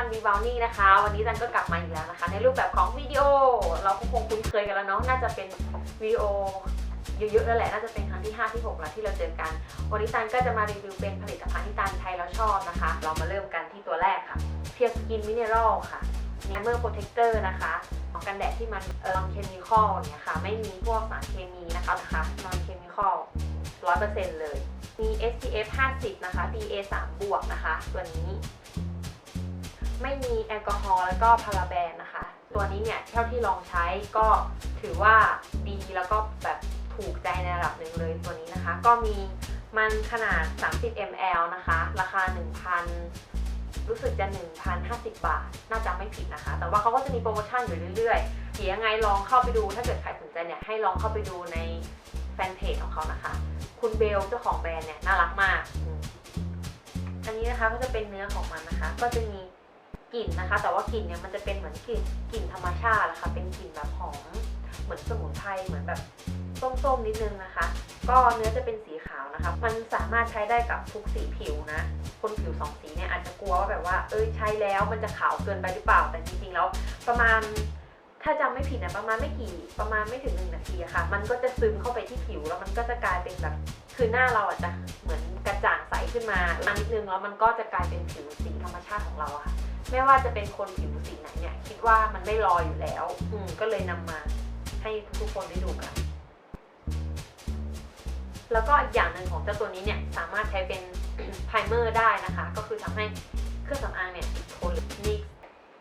ตันวีบาวนี่นะคะ วันนี้ตันก็กลับมาอีกแล้วนะคะ ในรูปแบบของวิดีโอ เราคงคุ้นเคยกันแล้วเนาะน่าจะเป็นวิดีโอเยอะๆแล้วแหละน่าจะเป็นครั้งที่ 5 ที่ 6 แล้วที่เราเจอกัน วันนี้ตันก็จะมารีวิวเป็นผลิตภัณฑ์ที่ตันใช้แล้วชอบนะคะ เรามาเริ่มกันที่ตัวแรกค่ะเพีย r สกินมิเนอรัลค่ะมีเมอร์โปรเทคเตอร์นะคะของกันแดดที่มันเออเคมีคอลเนี่ยค่ะ ไม่มีพวกสารเคมีนะคะนะคะนอนเคมีคอลร้อยเปอร์เซ็นต์เลย มี SPF 50 นะคะ PA 3บวกนะคะ ตัวนี้ ไม่มีแอลกอฮอล์แล้วก็พาราเบนนะคะ ตัวนี้เนี่ยเท่าที่ลองใช้ก็ถือว่าดีแล้วก็แบบถูกใจในระดับหนึ่งเลยตัวนี้นะคะ ก็มีมันขนาด 30 ml นะคะ ราคา 1,000 รู้สึกจะ 1,050 บาท น่าจะไม่ผิดนะคะ แต่ว่าเขาก็จะมีโปรโมชั่นอยู่เรื่อยๆเดี๋ยวยังไงลองเข้าไปดู ถ้าเกิดใครสนใจเนี่ยให้ลองเข้าไปดูในแฟนเพจของเขานะคะ คุณเบลเจ้าของแบรนด์เนี่ยน่ารักมาก อันนี้นะคะก็จะเป็นเนื้อของมันนะคะ ก็จะมี กลิ่นนะคะ แต่ว่ากลิ่นเนี่ยมันจะเป็นเหมือนกลิ่นกลิ่นธรรมชาตินะคะเป็นกลิ่นแบบหอมเหมือนสมุนไพรเหมือนแบบส้มๆนิดนึงนะคะ ก็เนื้อจะเป็นสีขาวนะคะ มันสามารถใช้ได้กับทุกสีผิวนะ คนผิวสองสีเนี่ยอาจจะกลัวว่าแบบว่า เอ้ยใช้แล้วมันจะขาวเกินไปหรือเปล่า แต่จริงๆแล้วประมาณถ้าจำไม่ผิดนะประมาณไม่กี่ประมาณไม่ถึงหนึ่งนาทีอะค่ะ มันก็จะซึมเข้าไปที่ผิวแล้วมันก็จะกลายเป็นแบบคือหน้าเราอาจจะเหมือนกระจ่างใสขึ้นมาอันนิดนึงแล้วมันก็จะกลายเป็นผิวสีธรรมชาติของเราค่ะ ไม่ว่าจะเป็นคนผิวสีไหนเนี่ย คิดว่ามันไม่รออยู่แล้ว อืมก็เลยนำมาให้ทุกๆคนได้ดูกัน แล้วก็อีกอย่างหนึ่งของเจ้าตัวนี้เนี่ยสามารถใช้เป็นไพรเมอร์ได้นะคะ ก็คือทำให้เครื่องสำอางเนี่ยติดทน NYX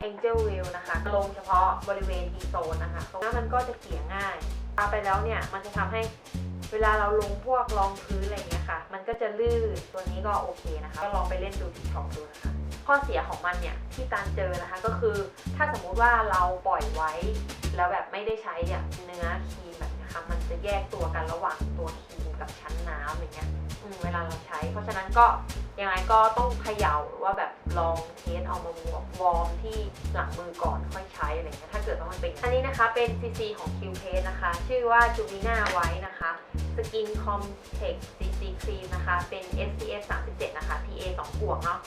Angel Wheel นะคะ ลงเฉพาะบริเวณทีโซนนะคะเพราะว่ามันก็จะเกลี่ยง่ายทาไปแล้วเนี่ย มันจะทำให้เวลาเราลงพวกรองพื้นอะไรอย่างเงี้ยค่ะ มันก็จะลื่นตัวนี้ก็โอเคนะคะ ก็ลองไปเล่นดูที่ช็อปดูนะคะ ข้อเสียของมันเนี่ยที่ตานเจอนะคะก็คือถ้าสมมุติว่าเราปล่อยไว้ แล้วแบบไม่ได้ใช้อะเนื้อครีมแบบนี้ยค่ะมันจะแยกตัวกันระหว่างตัวครีมกับชั้นน้ำอย่างเงี้ยเวลาเราใช้ เพราะฉะนั้นก็ยังไงก็ต้องเขย่าหรือว่าแบบลองเทสเอามาวอร์มวอร์มที่หลังมือก่อนค่อยใช้อะไรเงี้ยถ้าเกิดว่ามันเป็นอันนี้นะคะเป็น CC ของ Q p a s นะคะ ชื่อว่า Juvina ไว้นะคะ Skin Complex CC Cream นะคะ เป็น SPF 37 นะคะ PA 2บวกเนาะ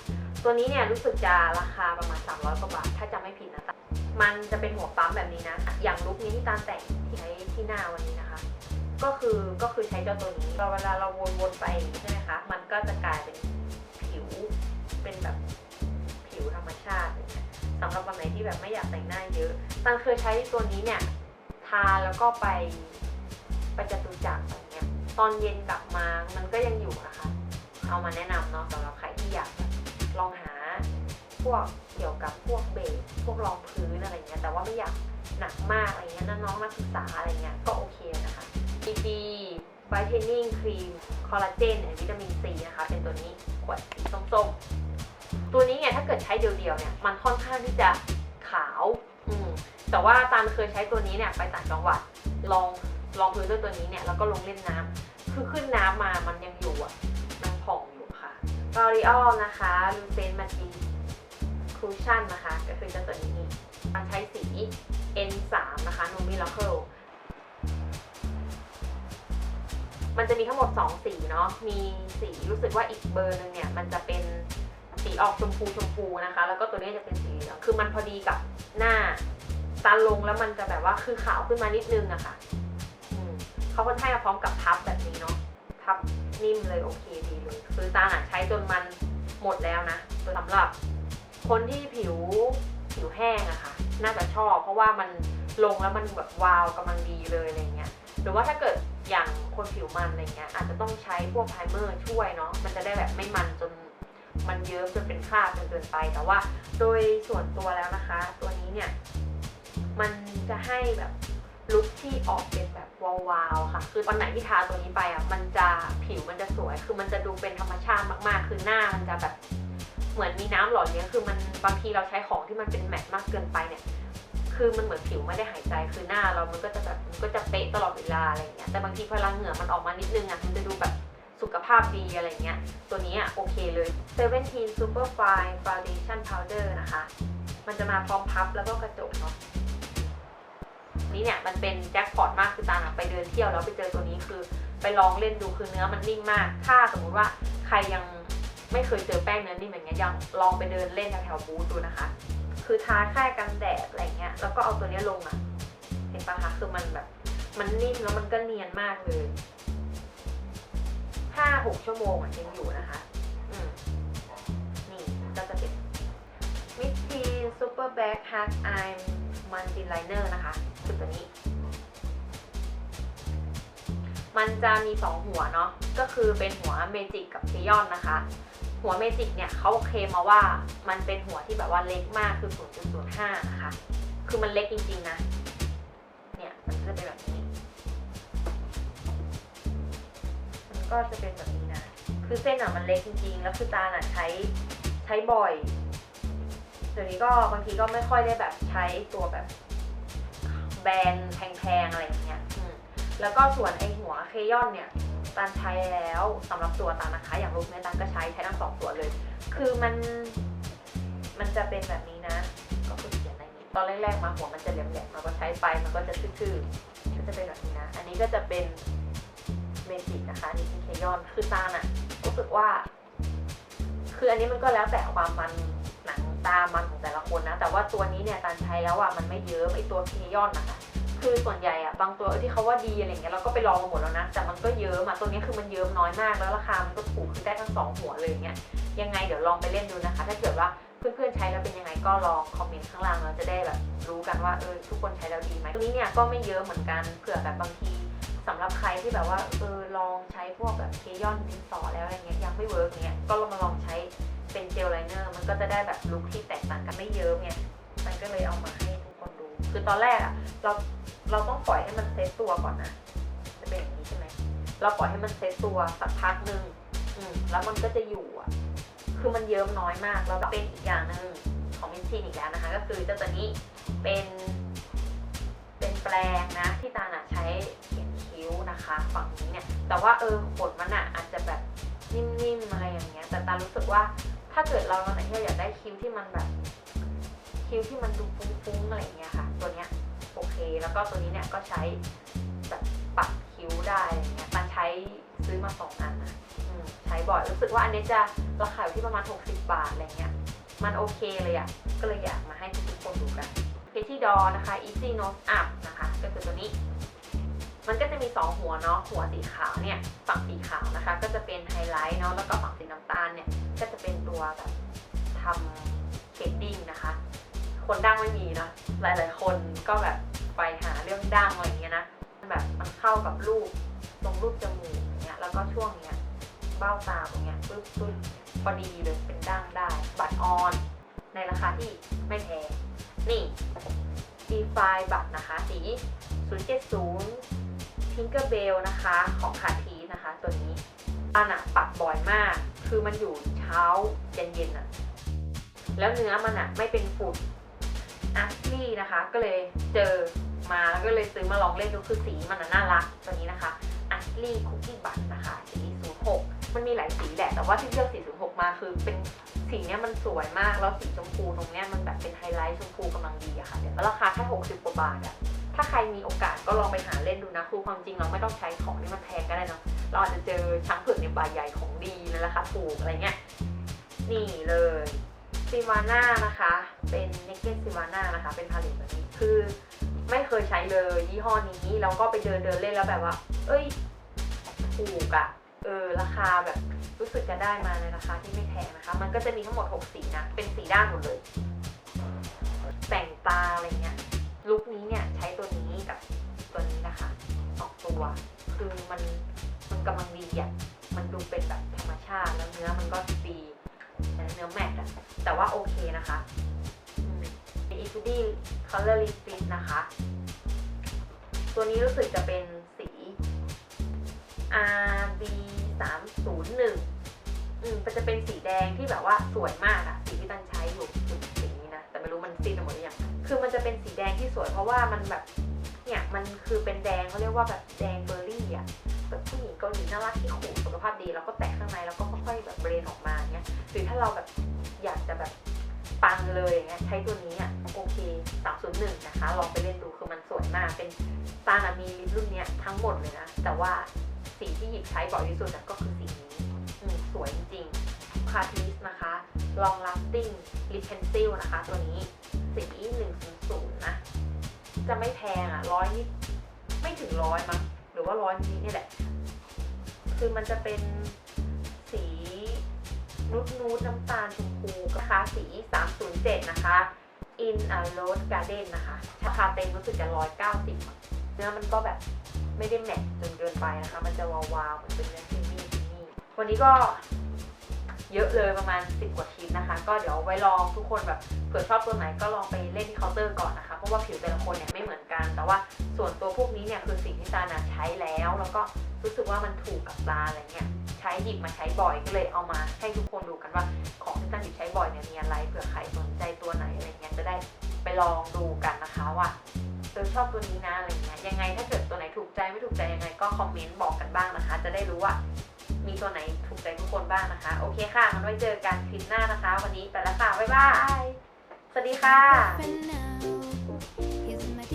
ตัวนี้เนี่ยรู้สึกจะราคาประมาณ 300 กว่าบาท ถ้าจำไม่ผิดนะแต่มันจะเป็นหัวปั๊มแบบนี้นะ อย่างลุคนี้ที่ตาแต่งที่ใช้ที่หน้าวันนี้นะคะ ก็คือก็คือใช้เจ้าตัวนี้พอเวลาเราวนๆไปใช่ไหมคะ มันก็จะกลายเป็นผิว เป็นแบบผิวธรรมชาติอย่างเงี้ยสำหรับวันไหนที่แบบไม่อยากแต่งหน้าเยอะตันเคยใช้ตัวนี้เนี่ยทาแล้วก็ไปไปจตุจักร ตอนเย็นกลับมามันก็ยังอยู่นะคะ เอามาแนะนำเนาะสำหรับใครที่อยากลองหาพวกเกี่ยวกับพวกเบสพวกรองพื้นอะไรเงี้ยแต่ว่าไม่อยากหนักมากอะไรเงี้ยน้องนักศึกษาอะไรเงี้ยก็โอเคนะคะ BB Brightening Cream Collagen and Vitamin C นะคะ เป็นตัวนี้ขวดสีส้มๆ ตัวนี้เนี่ยถ้าเกิดใช้เดียวๆเนี่ยมันค่อนข้างที่จะขาว อืมแต่ว่าตามเคยใช้ตัวนี้เนี่ยไปต่างจังหวัดลอง ลองพื้นด้วยตัวนี้เนี่ยแล้วก็ลงเล่นน้ำคือขึ้นน้ำมามันยังอยู่อะมันผ่องอยู่ค่ะ l o r e a l นะคะ l u c e n Magic Cushion นะคะ ก็คือเจ้าตัวนี้มันใช้สี N3 นะคะ No Miracle มันจะมีทั้งหมด 2 สีเนาะ มีสีรู้สึกว่าอีกเบอร์หนึ่งเนี่ย มันจะเป็นสีออกชมพูชมพูนะคะ แล้วก็ตัวนี้จะเป็นสีเหลืองคือมันพอดีกับหน้าตาลงแล้วมันจะแบบว่าคือขาวขึ้นมานิดนึงอะค่ะ เขาก็ให้มาพร้อมกับพับแบบนี้เนาะพับนิ่มเลยโอเคดีเลย คือตาหนาใช้จนมันหมดแล้วนะสำหรับคนที่ผิวผิวแห้งอะค่ะ น่าจะชอบ เพราะว่ามันลงแล้วมันแบบวาวกำลังดีเลยอะไรเงี้ยหรือว่าถ้าเกิดอย่างคนผิวมันอะไรเงี้ยอาจจะต้องใช้พวกไพรเมอร์ช่วยเนาะมันจะได้แบบไม่มันจนมันเยิ้มจนเป็นคราบจนเกินไป แต่ว่าโดยส่วนตัวแล้วนะคะ ตัวนี้เนี่ย มันจะให้แบบ ลุคที่ออกเป็นแบบวาวๆค่ะ คือวันไหนที่ทาตัวนี้ไปอะมันจะผิวมันจะสวย คือมันจะดูเป็นธรรมชาติมากๆ คือหน้ามันจะแบบเหมือนมีน้ำหล่อเลี้ยงคือมันบางทีเราใช้ของที่มันเป็นแมตต์มากเกินไปเนี่ยคือมันเหมือนผิวไม่ได้หายใจคือหน้าเรามันก็จะแบบมันก็จะเป๊ะตลอดเวลาอะไรเงี้ยแต่บางทีพลังเหงื่อมันออกมานิดนึงอะมันจะดูแบบสุขภาพดีอะไรเงี้ยตัวนี้อะโอเคเลย17 Super Fine Foundation Powder นะคะ มันจะมาพร้อมพับแล้วก็กระจกเนาะ เนี่ยมันเป็นแจ็คพอตมากคือตาไปเดินเที่ยวแล้วไปเจอตัวนี้คือไปลองเล่นดูคือเนื้อมันนิ่มมาก ถ้าสมมุติว่าใครยังไม่เคยเจอแป้งเนื้อนิ่มอย่างเงี้ยยังลองไปเดินเล่นแถวๆบูธดูนะคะ คือทาแค่กันแดดอะไรเงี้ยแล้วก็เอาตัวนี้ลงอะเห็นปะคะคือมันแบบมันนิ่มแล้วมันก็เนียนมากเลยห้าหกชั่วโมงอะยังอยู่นะคะนี่ก็จะเป็นมิสทีซูเปอร์แบ็กฮักไอมันตินไลเนอร์นะคะ คือตัวนี้ มันจะมีสองหัวเนาะ ก็คือเป็นหัวเมจิกกับเซยอนนะคะ หัวเมจิกเนี่ยเขาเคลมมาว่ามันเป็นหัวที่แบบว่าเล็กมากคือ 0.05 นะคะ คือมันเล็กจริงๆนะ เนี่ยมันจะเป็นแบบนี้ มันก็จะเป็นแบบนี้นะ คือเส้นอะมันเล็กจริงๆ แล้วคือตาลอะใช้ใช้บ่อยเดี๋ยวนี้ก็บางทีก็ไม่ค่อยได้แบบใช้ตัวแบบ แบรนด์แพงๆอะไรอย่างเงี้ยอืมแล้วก็ส่วนไอหัวเคยอนเนี่ยตานใช้แล้วสำหรับตัวตานนะคะ อย่างลูกเนี่ยตานก็ใช้ใช้ทั้งสองตัวเลย คือมันมันจะเป็นแบบนี้นะ ก็คือเขียนในนี้ตอนแรกๆมาหัวมันจะแหลมๆเราก็ใช้ไปมันก็จะทื่อๆก็จะเป็นแบบนี้นะ อันนี้ก็จะเป็นเมจิกนะคะอันนี่เป็นเคยอนคือตาลอะรู้สึกว่า คืออันนี้มันก็แล้วแต่ความมัน ตามันของแต่ละคนนะ แต่ว่าตัวนี้เนี่ยตานใช้แล้วอะมันไม่เยอะไอตัวเคยอนนะคะคือส่วนใหญ่อะบางตัวที่เขาว่าดีอะไรเงี้ยเราก็ไปลองมาหมดแล้วนะแต่มันก็เยอะอะตัวนี้คือมันเยอะน้อยมากแล้วราคามันก็ถูกคือได้ทั้งสองหัวเลยเงี้ยยังไงเดี๋ยวลองไปเล่นดูนะคะ ถ้าเกิดว่าเพื่อนๆใช้แล้วเป็นยังไงก็ลองคอมเมนต์ข้างล่างเราจะได้แบบรู้กันว่าเออทุกคนใช้แล้วดีไหมตัวนี้เนี่ยก็ไม่เยอะเหมือนกันเผื่อแบบบางทีสำหรับใครที่แบบว่าเออลองใช้พวกแบบเคยอนดินสอแล้วอะไรเงี้ยยังไม่เวิร์กเงี้ยก็ลองมาลองใช้ เป็นเจลไลเนอร์มันก็จะได้แบบลุคที่แตกต่างกันไม่เยอะไงมันก็เลยเอามาให้ทุกคนดู คือตอนแรกอะเราเราต้องปล่อยให้มันเซตตัวก่อนนะจะเป็นอย่างนี้ใช่ไหมเราปล่อยให้มันเซตตัวสักพักหนึ่งอืมแล้วมันก็จะอยู่อะคือมันเยิ้มน้อยมากแล้วเป็นอีกอย่างหนึ่งของมินชินอีกแล้วนะคะ ก็คือเจ้าตัวนี้เป็นเป็นแปลงนะ ที่ตาลอะใช้เขียนคิ้วนะคะ ฝั่งนี้เนี่ย แต่ว่าเออขนมันอะอาจจะแบบนิ่มๆอะไรอย่างเงี้ย แต่ตารู้สึกว่า ถ้าเกิดเราวันไหนที่เราอยากได้คิ้วที่มันแบบคิ้วที่มันดูฟุ้งๆอะไรอย่างเงี้ยค่ะ ตัวเนี้ยโอเค แล้วก็ตัวนี้เนี่ยก็ใช้แบบปัดคิ้วได้อะไรเงี้ยตาใช้ซื้อมาสองอันนะอืมใช้บ่อยรู้สึกว่าอันนี้จะราคาอยู่ที่ประมาณ 60 บาทอะไรเงี้ยมันโอเคเลยอะ่ะก็เลยอยากมาให้ทุกคนดูกันเคที่ดอนะคะ Easy Nose Up นะคะก็คือตัวนี้ มันก็จะมี 2 หัวเนาะหัวสีขาวเนี่ย ฝั่งสีขาวนะคะ ก็จะเป็นไฮไลท์เนาะแล้วก็ฝั่งสีน้ำตาลเนี่ย ก็จะเป็นตัวแบบทำเชดดิ้งนะคะ คนดั้งไม่มีนะหลาย ๆ คนก็แบบไปหาเรื่องดั้งอะไรเงี้ยนะมันแบบมันเข้ากับรูปตรงรูปจมูกอย่างเงี้ยแล้วก็ช่วงเนี้ยเบ้าตาตรงเนี้ยปึ๊บปึ๊บพอดีเลยเป็นดั้งได้ บัตรออน ในราคาที่ไม่แพงนี่ดีไฟบัตรนะคะ สี 070 Tinkerbell นะคะ ของคาทีนะคะ ตัวนี้อันอะปัดบ่อยมาก คือมันอยู่เช้าเย็นๆอะแล้วเนื้อมันอะไม่เป็นฝุ่นอัสลี่นะคะ ก็เลยเจอมาก็เลยซื้อมาลองเล่นดูคือสีมันน่ารักตัวนี้นะคะอัสลี่คุกกี้บัตนะคะสี06มันมีหลายสีแหละ แต่ว่าที่เลือกสี06มาคือเป็นสีเนี้ยมันสวยมาก แล้วสีชมพูตรงเนี้ยมันแบบเป็นไฮไลท์ชมพูกำลังดีอะค่ะเดี๋ยวราคาแค่60กว่าบาทอะ ถ้าใครมีโอกาสก็ลองไปหาเล่นดูนะคือความจริงเราไม่ต้องใช้ของที่มันแพงก็ได้เนาะเราอาจจะเจอช้างเผือกในใบใหญ่ของดีในราคาถูกอะไรเงี้ยนี่เลยซิวาน่านะคะ เป็นเนกเก็ตซิวาน่านะคะ เป็นผลิตแบบนี้คือไม่เคยใช้เลยยี่ห้อนี้แล้วก็ไปเดินเดินเล่นแล้วแบบว่า เอ้ยถูกอะเออราคาแบบรู้สึกจะได้มาในราคาที่ไม่แพงนะคะ มันก็จะมีทั้งหมด 6 สีนะ เป็นสีด้านหมดเลย แต่งตาอะไรเงี้ยลุคนี้เนี่ย ว คือมันมันกำลังดีอะ มันดูเป็นแบบธรรมชาติแล้วเนื้อมันก็ดีเนื้อแมทอะแต่ว่าโอเคนะคะเป็น e t u d y Color Lipstick นะคะ ตัวนี้รู้สึกจะเป็นสี RB 3 0 1อืมมันจะเป็นสีแดงที่แบบว่าสวยมากอะสีที่ตันใช้อยู่สีนี้นะ แต่ไม่รู้มันซีดหมดหรือยังคือมันจะเป็นสีแดงที่สวยเพราะว่ามันแบบ เนี่ยมันคือเป็นแดงเขาเรียกว่าแบบแดงเบอร์รี่อะแบบผู้หญิงเกาหลีน่ารักที่ขูดสุขภาพดีแล้วก็แตะข้างในแล้วก็ค่อยๆแบบเบรนออกมาเงี้ยหรือถ้าเราแบบอยากจะแบบปังเลยอย่างเงี้ยใช้ตัวนี้อะโอเค301นะคะลองไปเล่นดูคือมันสวยมากเป็นตานะมีลิปรุ่นเนี้ยทั้งหมดเลยนะ แต่ว่าสีที่หยิบใช้บ่อยที่สุดก็คือสีนี้สวยจริงๆคาทิสนะคะ long lasting lip pencil นะคะ ตัวนี้สี100นะจะไม่แพ ถึงร้อยมั้งหรือว่าร้อยนิดนี่แหละ คือมันจะเป็นสีนูดนูดน้ำตาลชมพูนะคะสี 307 นะคะ in a rose garden นะคะราคาเต็มรู้สึกจะ 190 เนื้อมันก็แบบไม่ได้แมทจนเกินไปนะคะ มันจะวาวๆเหมือนเป็นเนื้อครีมมี่ครีมมี่วันนี้ก็ เยอะเลยประมาณ 10 กว่าชิ้นนะคะ ก็เดี๋ยวไว้ลองทุกคนแบบเผื่อชอบตัวไหนก็ลองไปเล่นที่เคาน์เตอร์ก่อนนะคะ เพราะว่าผิวแต่ละคนเนี่ยไม่เหมือนกัน แต่ว่าส่วนตัวพวกนี้เนี่ยคือสิ่งที่ตาน่ะใช้แล้ว แล้วก็รู้สึกว่ามันถูกกับตาอะไรเงี้ยใช้หยิบมาใช้บ่อยก็เลยเอามาให้ทุกคนดูกันว่าของที่ตาหยิบใช้บ่อยเนี่ยมีอะไรเผื่อใครสนใจตัวไหนอะไรเงี้ยจะได้ไปลองดูกันนะคะว่าเออชอบตัวนี้นะอะไรเงี้ยยังไงถ้าเกิดตัวไหนถูกใจไม่ถูกใจยังไงก็คอมเมนต์บอกกันบ้างนะคะ จะได้รู้ว่า มีตัวไหนถูกใจทุกคนบ้างนะคะ โอเคค่ะมันไว้เจอกันคลิปหน้านะคะ วันนี้ไปแล้วค่ะบ๊ายบาย สวัสดีค่ะ For now.